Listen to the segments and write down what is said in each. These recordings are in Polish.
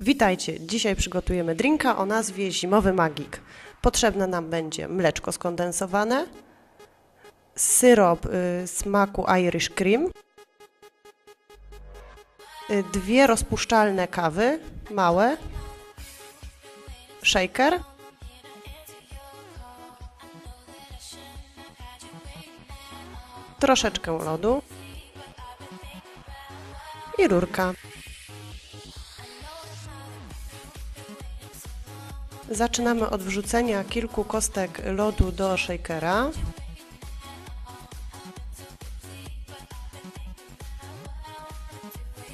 Witajcie. Dzisiaj przygotujemy drinka o nazwie Zimowy Magik. Potrzebne nam będzie mleczko skondensowane, syrop y, smaku Irish Cream, y, dwie rozpuszczalne kawy, małe, shaker, troszeczkę lodu i rurka. Zaczynamy od wrzucenia kilku kostek lodu do shakera.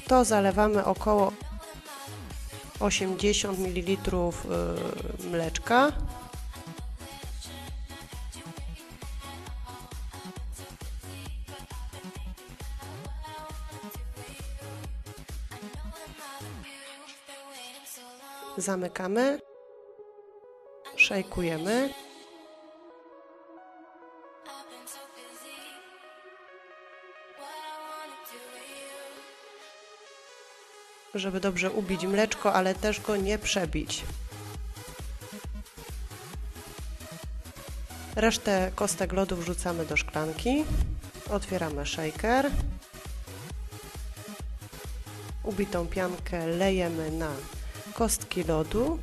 To zalewamy około 80 ml y, mleczka. Zamykamy. Szejkujemy. Żeby dobrze ubić mleczko, ale też go nie przebić. Resztę kostek lodu wrzucamy do szklanki. Otwieramy shaker. Ubitą piankę lejemy na kostki lodu.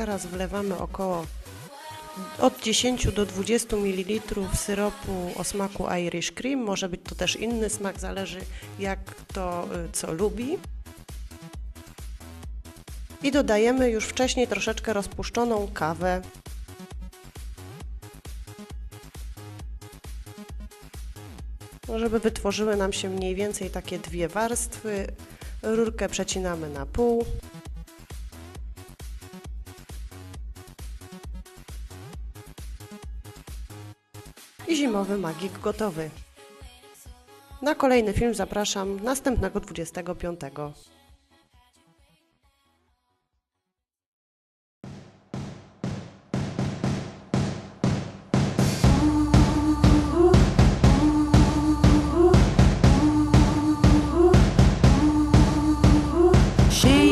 Teraz wlewamy około od 10 do 20 ml syropu o smaku Irish Cream. Może być to też inny smak, zależy jak to y, co lubi. I dodajemy już wcześniej troszeczkę rozpuszczoną kawę. Żeby wytworzyły nam się mniej więcej takie dwie warstwy, rurkę przecinamy na pół. I zimowy magik gotowy. Na kolejny film zapraszam następnego 25. She